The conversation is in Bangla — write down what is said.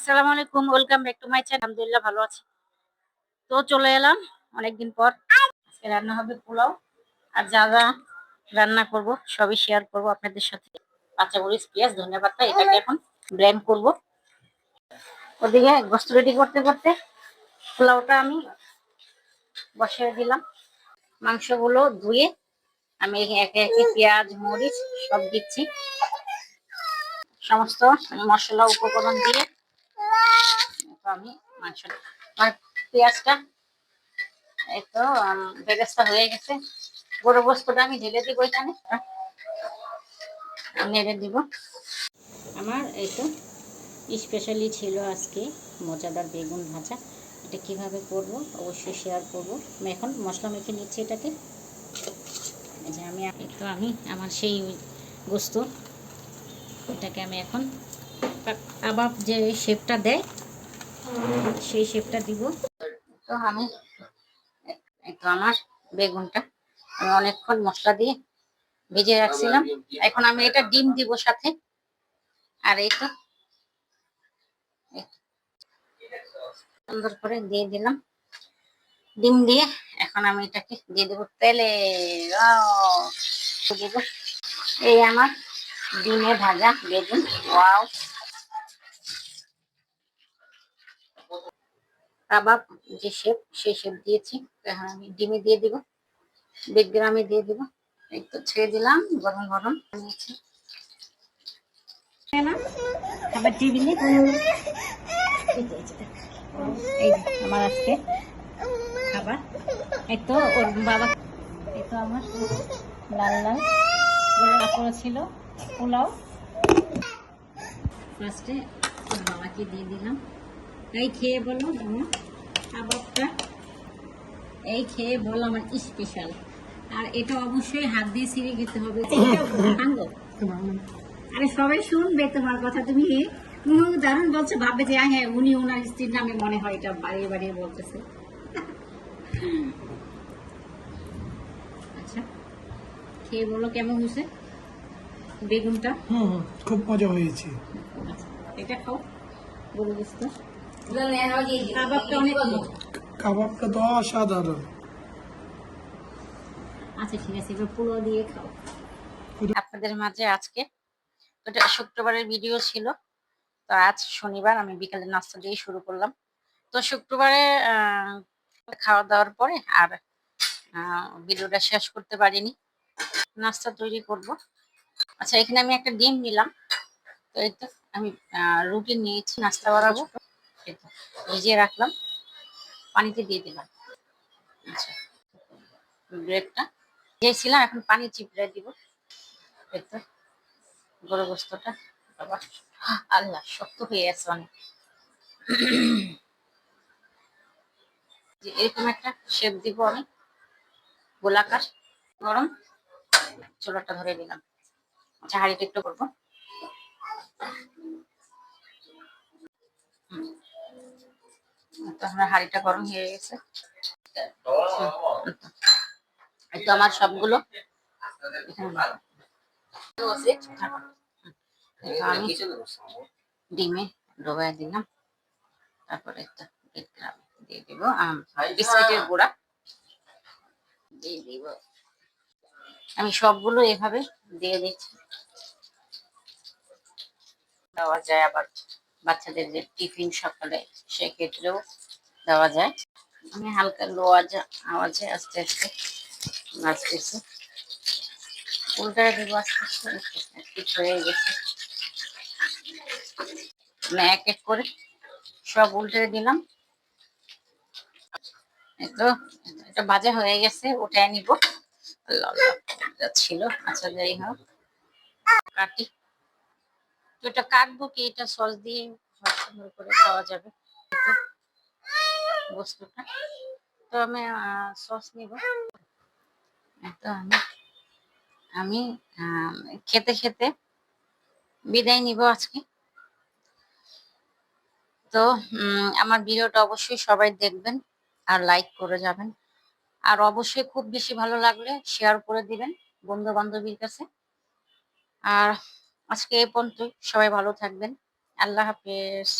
আসসালামু আলাইকুম welcome back to my channel আলহামদুলিল্লাহ ভালো আছি। তো চলে এলাম অনেকদিন পর। আজকে রান্না হবে পোলাও। আর যা যা রান্না করব, সবই শেয়ার করব আপনাদের সাথে। কাঁচা মরিচ পেঁয়াজ ধনিয়া পাতা এটাকে এখন ব্লেন্ড করব। ওদিকে গোস্ত রেডি করতে করতে পোলাওটা আমি বসিয়ে দিলাম। মাংসগুলো ধুয়ে আমি একে একে পেঁয়াজ, মরিচ সব দিচ্ছি। সমস্ত মশলা, উপকরণ দিয়ে পেঁয়াজটা হয়ে গেছে। গরু আমি ঢেলে দিব দিব। আমার স্পেশালি ছিল আজকে মজাদার বেগুন ভাজা। এটা কীভাবে করব? অবশ্যই শেয়ার করব। এখন মশলা মেখে নিচ্ছি এটাকে যে আমি তো আমি আমার সেই গোস্ত, এটাকে আমি এখন কাবাব যে শেপটা দেয় সেই শেপটা দিব। তো আমি তো আমার বেগুনটা আমি অনেকক্ষণ মশলা দিয়ে ভেজে রাখছিলাম। এখন আমি এটা ডিম দিব সাথে। আর এই তো সুন্দর করে দিয়ে দিলাম। ডিম দিয়ে এখন আমি এটাকে দিয়ে দেবো তেলে। আহ, এই আমার ডিমে ভাজা বেগুন। ওয়াও। কাবাব যে শেপ সেই শেপ দিয়েছি এখন আমি ডিমে দিয়ে দিব বেগ্রামে দিয়ে দিব। তো ছেড়ে দিলাম, গরম গরম নিয়েছি। আমার আজকে খাবার। এই তো ওর বাবা, এই তো আমার ছিল, পোলাও। ফার্স্টে ওর বাবাকে দিয়ে দিলাম। এই খেয়ে বলো আমার কাবাবটা। এই খেয়ে বলো আমার স্পেশাল আর এটা অবশ্যই হাত দিয়ে ছিঁড়ে খেতে হবে। আরে সবাই শুনবে তোমার কথা তুমি দারুণ বলছো ভাববে যে হ্যাঁ উনি ওনার স্ত্রীর নামে মনে হয় এটা বাড়িয়ে বাড়িয়ে বলতেছে। আচ্ছা খেয়ে বলো কেমন হয়েছে বেগুনটা? হুম খুব মজা হয়েছে। আচ্ছা এটা খাও গরু গোস্ত কাবাবটা অনেক মজা। কাবাবটা তো অসাধারণ আচ্ছা ঠিক আছে এবার পুরো দিয়ে খাও। আপনাদের মাঝে আজকে শুক্রবারের ভিডিও ছিল। তো আজ শনিবার আমি বিকালে নাস্তা দিয়ে শুরু করলাম। তো শুক্রবারে আহ, খাওয়া দাওয়ার পরে আর আহ, ভিডিওটা শেষ করতে পারিনি। নাস্তা তৈরি করব। আচ্ছা এখানে আমি একটা ডিম নিলাম। তো এই তো আমি আহ, রুটি নিয়েছি নাস্তা বানাবো। তো ভিজিয়ে রাখলাম। পানিতে দিয়ে দিলাম। আচ্ছা ব্রেডটা দিয়েছিলাম এখন পানি চিপড়ে দিব। তো গরু গোস্তটা বাবা, আল্লাহ, শক্ত হয়ে গেছে অনেক। যে এরকম একটা শেপ দিব আমি। গোলাকার গরম চুলাটা ধরে দিলাম আচ্ছা হাঁড়িটা একটু করব। তো আমার হাঁড়িটা গরম হয়ে গেছে। তো আমার সবগুলো। আমি ডিমে ডোবায় দিলাম। তারপরে দিয়ে দিব। বিস্কিটের গুঁড়া দিয়ে দিব। আমি সবগুলো এভাবে দিয়ে দিচ্ছি। দেওয়া যায় আবার বাচ্চাদের যে টিফিন সকালে সে ক্ষেত্রেও দেওয়া যায়। আমি হালকা লো আওয়াজে আস্তে আস্তে নাচতেছি। উল্টা দিব আস্তে আস্তে হয়ে গেছে। আমি এক এক করে সব উল্টে দিলাম। এই তো, এটা ভাজা হয়ে গেছে ওটাই নিব। ছিল আচ্ছা যাই হোক। কাটি। তো এটা কাটবো কি? এটা সস দিয়ে করে খাওয়া যাবে। বস্তুটা। তো আমি সস নিব। তো আমি আমি খেতে খেতে বিদায় নিব আজকে। তো আমার ভিডিওটা অবশ্যই সবাই দেখবেন আর লাইক করে যাবেন। আর অবশ্যই খুব বেশি ভালো লাগলে শেয়ার করে দিবেন বন্ধু বান্ধবীর কাছে। আর আজকে এই পর্যন্তই। সবাই ভালো থাকবেন। আল্লাহ হাফেজ।